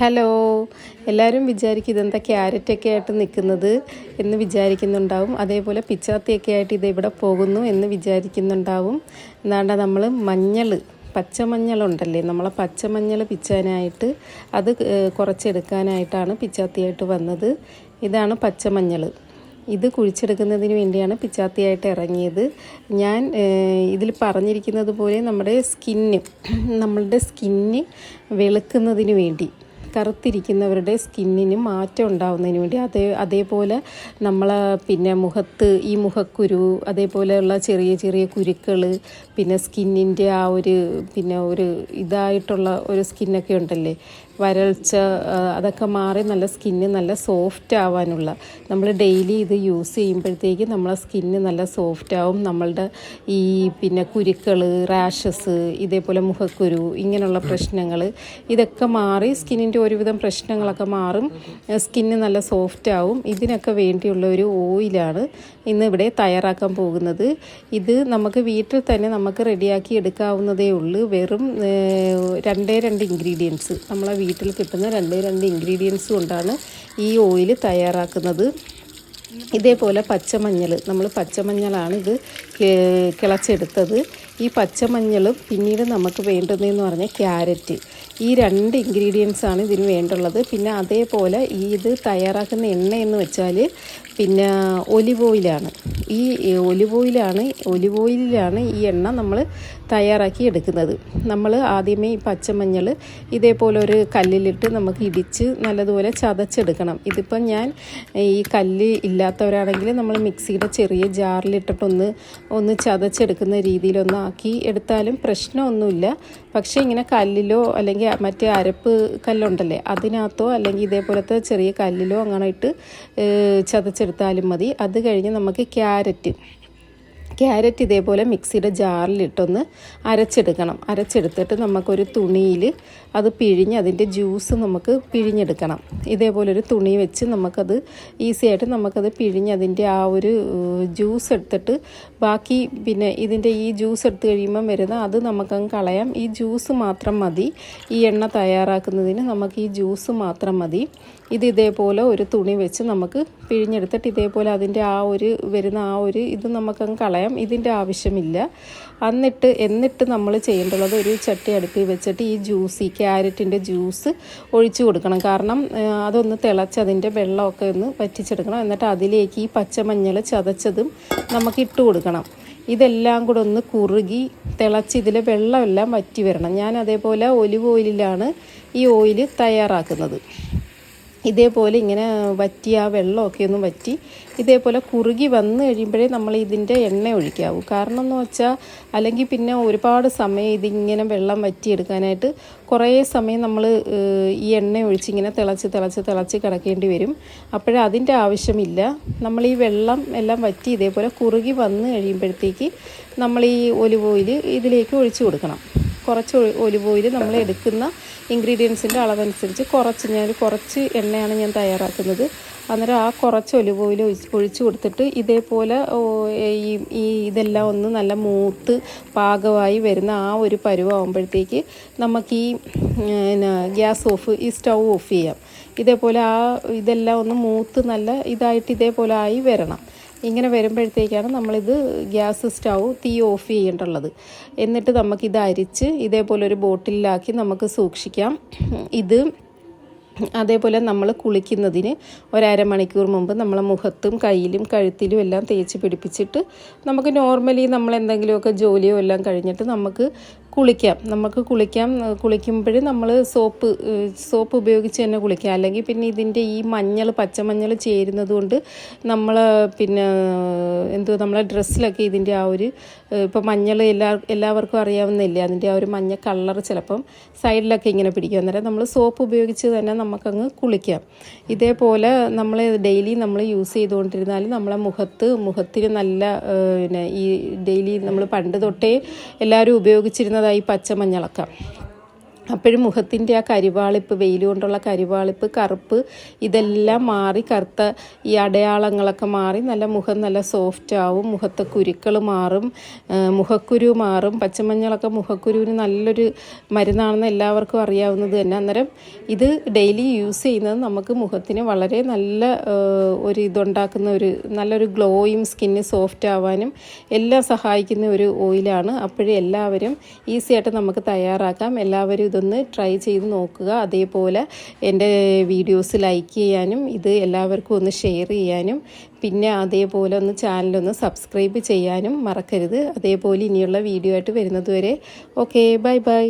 Hello. എല്ലാവരും വിചാരിക്കും ഇതെന്താ ക്യാരറ്റൊക്കെ ആയിട്ട് നിൽക്കുന്നത് എന്ന് വിചാരിക്കുന്നുണ്ടാവും. അതേപോലെ പിച്ചാത്തിയൊക്കെ ആയിട്ട് ഇത് ഇവിടെ പോകുന്നു എന്ന് വിചാരിക്കുന്നുണ്ടാവും. എന്നാണ്ട നമ്മൾ മഞ്ഞൾ പച്ചമഞ്ഞളുണ്ടല്ലേ നമ്മളെ പച്ചമഞ്ഞൾ പിച്ചാനായിട്ട് അത് കുറച്ചെടുക്കാനായിട്ടാണ് പിച്ചാത്തിയായിട്ട് വന്നത്. ഇതാണ് പച്ചമഞ്ഞൾ ഇത് കുഴിച്ചെടുക്കുന്നതിന് വേണ്ടിയാണ് പിച്ചാത്തിയായിട്ട് ഇറങ്ങിയത്. ഞാൻ ഇതിൽ പറഞ്ഞിരിക്കുന്നത് പോലെ നമ്മുടെ സ്കിന്ന് നമ്മളുടെ സ്കിന്ന് വെളുക്കുന്നതിന് വേണ്ടി. കറുത്തിരിക്കുന്നവരുടെ സ്കിന്നിന് മാറ്റം ഉണ്ടാവുന്നതിന് വേണ്ടി അതേ അതേപോലെ നമ്മൾ പിന്നെ മുഖത്ത് ഈ മുഖക്കുരു അതേപോലെയുള്ള ചെറിയ ചെറിയ കുരുക്കൾ പിന്നെ സ്കിന്നിന്റെ ആ ഒരു പിന്നെ ഒരു ഇതായിട്ടുള്ള ഒരു സ്കിന്നൊക്കെ ഉണ്ടല്ലേ? വരൾച്ച അതൊക്കെ മാറി നല്ല സ്കിന്ന് നല്ല സോഫ്റ്റ് ആവാനുള്ള. നമ്മൾ ഡെയിലി ഇത് യൂസ് ചെയ്യുമ്പോഴത്തേക്ക് നമ്മളെ സ്കിന്ന് നല്ല സോഫ്റ്റ് ആവും. നമ്മളുടെ ഈ പിന്നെ കുരുക്കൾ റാഷസ് ഇതേപോലെ മുഖക്കുരു ഇങ്ങനെയുള്ള പ്രശ്നങ്ങൾ ഇതൊക്കെ മാറി സ്കിന്നിന്റെ ഒരുവിധം പ്രശ്നങ്ങളൊക്കെ മാറും. സ്കിന്ന് നല്ല സോഫ്റ്റ് ആവും. ഇതിനൊക്കെ വേണ്ടിയുള്ള ഒരു ഓയിലാണ് ഇന്ന് ഇവിടെ തയ്യാറാക്കാൻ പോകുന്നത്. ഇത് നമുക്ക് വീട്ടിൽ തന്നെ നമുക്ക് റെഡിയാക്കി എടുക്കാവുന്നതേ ഉള്ളൂ. വെറും രണ്ടേ രണ്ട് ഇൻഗ്രീഡിയൻസ് നമ്മളെ വീട്ടിൽ കിട്ടുന്ന രണ്ട് രണ്ട് ഇൻഗ്രീഡിയൻസ് കൊണ്ടാണ് ഈ ഓയിൽ തയ്യാറാക്കുന്നത്. ഇതേപോലെ പച്ചമഞ്ഞൾ നമ്മൾ പച്ചമഞ്ഞളാണ് ഇത് കിളച്ചെടുത്തത്. ഈ പച്ചമഞ്ഞളും പിന്നീട് നമുക്ക് വേണ്ടുന്നതെന്ന് പറഞ്ഞാൽ ക്യാരറ്റ്. ഈ രണ്ട് ഇൻഗ്രീഡിയൻസ് ആണ് ഇതിന് വേണ്ടുള്ളത്. പിന്നെ അതേപോലെ ഈ ഇത് തയ്യാറാക്കുന്ന എണ്ണ എന്ന് വെച്ചാൽ പിന്നെ ഒലിവ് ഓയിലാണ്. ഈ ഒലിവ് ഓയിലാണ് ഒലിവ് ഓയിലാണ് ഈ എണ്ണ നമ്മൾ തയ്യാറാക്കി എടുക്കുന്നത്. നമ്മൾ ആദ്യമേ ഈ പച്ചമഞ്ഞൾ ഇതേപോലെ ഒരു കല്ലിലിട്ട് നമുക്ക് ഇടിച്ച് നല്ലതുപോലെ ചതച്ചെടുക്കണം. ഇതിപ്പം ഞാൻ ഈ കല്ല് ഇല്ലാത്തവരാണെങ്കിൽ നമ്മൾ മിക്സിയുടെ ചെറിയ ജാറിലിട്ടിട്ടൊന്ന് ഒന്ന് ചതച്ചെടുക്കുന്ന രീതിയിലൊന്ന് ആക്കി എടുത്താലും പ്രശ്നമൊന്നുമില്ല. പക്ഷേ ഇങ്ങനെ കല്ലിലോ അല്ലെങ്കിൽ മറ്റേ അരപ്പ് കല്ലുണ്ടല്ലേ അതിനകത്തോ അല്ലെങ്കിൽ ഇതേപോലത്തെ ചെറിയ കല്ലിലോ അങ്ങനെ ഇട്ട് ചതച്ചെടുത്താലും മതി. അത് കഴിഞ്ഞ് നമുക്ക് ക്യാരറ്റ്. ക്യാരറ്റ് ഇതേപോലെ മിക്സിയുടെ ജാറിലിട്ടൊന്ന് അരച്ചെടുക്കണം. അരച്ചെടുത്തിട്ട് നമുക്കൊരു തുണിയിൽ അത് പിഴിഞ്ഞ് അതിന്റെ ജ്യൂസ് നമുക്ക് പിഴിഞ്ഞെടുക്കണം. ഇതേപോലെ ഒരു തുണി വെച്ച് നമുക്കത് ഈസി ആയിട്ട് നമുക്കത് പിഴിഞ്ഞ് അതിന്റെ ആ ഒരു ജ്യൂസ് എടുത്തിട്ട് ബാക്കി പിന്നെ ഇതിന്റെ ഈ ജ്യൂസ് എടുത്ത് കഴിയുമ്പം വരുന്ന അത് നമുക്കങ്ങ് കളയാം. ഈ ജ്യൂസ് മാത്രം മതി. ഈ എണ്ണ തയ്യാറാക്കുന്നതിന് നമുക്ക് ഈ ജ്യൂസ് മാത്രം മതി. ഇത് ഇതേപോലെ ഒരു തുണി വെച്ച് നമുക്ക് പിഴിഞ്ഞെടുത്തിട്ട് ഇതേപോലെ അതിന്റെ ആ ഒരു വരുന്ന ആ ഒരു ഇത് നമുക്കങ്ങ് കളയാം. ഇതിന്റെ ആവശ്യമില്ല. എന്നിട്ട് എന്നിട്ട് നമ്മൾ ചെയ്യേണ്ടുള്ളത് ഒരു ചട്ടി അടുപ്പിൽ വെച്ചിട്ട് ഈ ജ്യൂസ് ഈ ക്യാരറ്റിന്റെ ജ്യൂസ് ഒഴിച്ചു കൊടുക്കണം. കാരണം അതൊന്ന് തിളച്ച് അതിന്റെ വെള്ളമൊക്കെ ഒന്ന് വറ്റിച്ചെടുക്കണം. എന്നിട്ട് അതിലേക്ക് ഈ പച്ചമഞ്ഞൾ ചതച്ചതും നമുക്ക് ഇട്ട് കൊടുക്കണം. ഇതെല്ലാം കൂടെ ഒന്ന് കുറുകി തിളച്ച് ഇതിൽ വെള്ളമെല്ലാം വറ്റി വരണം. ഞാൻ അതേപോലെ ഒലിവ് ഓയിലിലാണ് ഈ ഓയിൽ തയ്യാറാക്കുന്നത്. ഇതേപോലെ ഇങ്ങനെ വറ്റി ആ വെള്ളമൊക്കെ ഒന്ന് വറ്റി ഇതേപോലെ കുറുകി വന്നു കഴിയുമ്പോഴേ നമ്മൾ ഇതിന്റെ എണ്ണ ഒഴിക്കാവൂ. കാരണം എന്ന് വെച്ചാൽ അല്ലെങ്കിൽ പിന്നെ ഒരുപാട് സമയം ഇതിങ്ങനെ വെള്ളം വറ്റിയെടുക്കാനായിട്ട് കുറേ സമയം നമ്മൾ ഈ എണ്ണ ഒഴിച്ച് ഇങ്ങനെ തിളച്ച് തിളച്ച് തിളച്ച് കിടക്കേണ്ടി വരും. അപ്പോഴേ അതിന്റെ ആവശ്യമില്ല. നമ്മൾ ഈ വെള്ളം എല്ലാം വറ്റി ഇതേപോലെ കുറുകി വന്നു കഴിയുമ്പോഴത്തേക്ക് നമ്മൾ ഈ ഒലിവ് ഓയിൽ ഇതിലേക്ക് ഒഴിച്ചു കൊടുക്കണം. കുറച്ച് ഒലിവ് ഓയിൽ നമ്മൾ എടുക്കുന്ന ഇൻഗ്രീഡിയൻസിന്റെ അളവനുസരിച്ച് കുറച്ച് ഞാൻ കുറച്ച് എണ്ണയാണ് ഞാൻ തയ്യാറാക്കുന്നത്. അന്നേരം ആ കുറച്ച് ഒലിവ് ഓയിൽ ഒഴിച്ച് കൊടുത്തിട്ട് ഇതേപോലെ ഈ ഇതെല്ലാം ഒന്ന് നല്ല മൂത്ത് പാകമായി വരുന്ന ആ ഒരു പരുവാകുമ്പോഴത്തേക്ക് നമുക്ക് ഈ ഗ്യാസ് ഓഫ് ഈ സ്റ്റൗ ഓഫ് ചെയ്യാം. ഇതേപോലെ ആ ഇതെല്ലാം ഒന്ന് മൂത്ത് നല്ല ഇതായിട്ട് ഇതേപോലെ ആയി വരണം. ഇങ്ങനെ വരുമ്പോഴത്തേക്കാണ് നമ്മളിത് ഗ്യാസ് സ്റ്റൗ തീ ഓഫ് ചെയ്യേണ്ടുള്ളത് എന്നിട്ട് നമുക്കിത് അരിച്ച് ഇതേപോലെ ഒരു ബോട്ടിലാക്കി നമുക്ക് സൂക്ഷിക്കാം. ഇത് അതേപോലെ നമ്മൾ കുളിക്കുന്നതിന് ഒരമണിക്കൂർ മുമ്പ് നമ്മളെ മുഖത്തും കയ്യിലും കഴുത്തിലും എല്ലാം തേച്ച് പിടിപ്പിച്ചിട്ട് നമുക്ക് നോർമലി നമ്മൾ എന്തെങ്കിലുമൊക്കെ ജോലിയോ എല്ലാം കഴിഞ്ഞിട്ട് നമുക്ക് കുളിക്കാം. നമുക്ക് കുളിക്കാം. കുളിക്കുമ്പോഴും നമ്മൾ സോപ്പ് സോപ്പ് ഉപയോഗിച്ച് തന്നെ കുളിക്കാം. അല്ലെങ്കിൽ പിന്നെ ഇതിന്റെ ഈ മഞ്ഞൾ പച്ചമഞ്ഞൾ ചേരുന്നത് കൊണ്ട് നമ്മൾ പിന്നെ എന്തോ നമ്മളെ ഡ്രസ്സിലൊക്കെ ഇതിന്റെ ആ ഒരു ഇപ്പോൾ മഞ്ഞൾ എല്ലാ എല്ലാവർക്കും അറിയാവുന്നില്ലേ? അതിന്റെ ആ ഒരു മഞ്ഞ കളർ ചിലപ്പം സൈഡിലൊക്കെ ഇങ്ങനെ പിടിക്കും. അന്നേരം നമ്മൾ സോപ്പ് ഉപയോഗിച്ച് തന്നെ നമുക്കങ്ങ് കുളിക്കാം. ഇതേപോലെ നമ്മൾ ഡെയിലി നമ്മൾ യൂസ് ചെയ്തുകൊണ്ടിരുന്നാൽ നമ്മളെ മുഖത്ത് മുഖത്തിന് നല്ല പിന്നെ ഈ ഡെയിലി നമ്മൾ പണ്ട് തൊട്ടേ എല്ലാവരും ഉപയോഗിച്ചിരുന്നതായി പച്ചമഞ്ഞളൊക്കെ. അപ്പോഴും മുഖത്തിന്റെ ആ കരിവാളിപ്പ് വെയിൽ കൊണ്ടുള്ള കരിവാളിപ്പ് കറുപ്പ് ഇതെല്ലാം മാറി കറുത്ത ഈ അടയാളങ്ങളൊക്കെ മാറി നല്ല മുഖം നല്ല സോഫ്റ്റ് ആവും മുഖത്തെ കുരുക്കൾ മാറും മുഖക്കുരു മാറും പച്ചമഞ്ഞളൊക്കെ മുഖക്കുരുവിന് നല്ലൊരു മരുന്നാണെന്ന് എല്ലാവർക്കും അറിയാവുന്നത് തന്നെ. അന്നേരം ഇത് ഡെയിലി യൂസ് ചെയ്യുന്നത് നമുക്ക് മുഖത്തിന് വളരെ നല്ല ഒരു ഇതുണ്ടാക്കുന്ന ഒരു നല്ലൊരു ഗ്ലോയും സ്കിന്ന് സോഫ്റ്റ് ആവാനും എല്ലാം സഹായിക്കുന്ന ഒരു ഓയിലാണ് അപ്പോഴും എല്ലാവരും ഈസിയായിട്ട് നമുക്ക് തയ്യാറാക്കാം. എല്ലാവരും ഇതൊന്ന് ട്രൈ ചെയ്ത് നോക്കുക. അതേപോലെ എന്റെ വീഡിയോസ് ലൈക്ക് ചെയ്യാനും ഇത് എല്ലാവർക്കും ഒന്ന് ഷെയർ ചെയ്യാനും. പിന്നെ അതേപോലെ ഒന്ന് ചാനലൊന്ന് സബ്സ്ക്രൈബ് ചെയ്യാനും മറക്കരുത്. അതേപോലെ ഇനിയുള്ള വീഡിയോ ആയിട്ട് വരുന്നതുവരെ ഓക്കെ ബൈ ബൈ.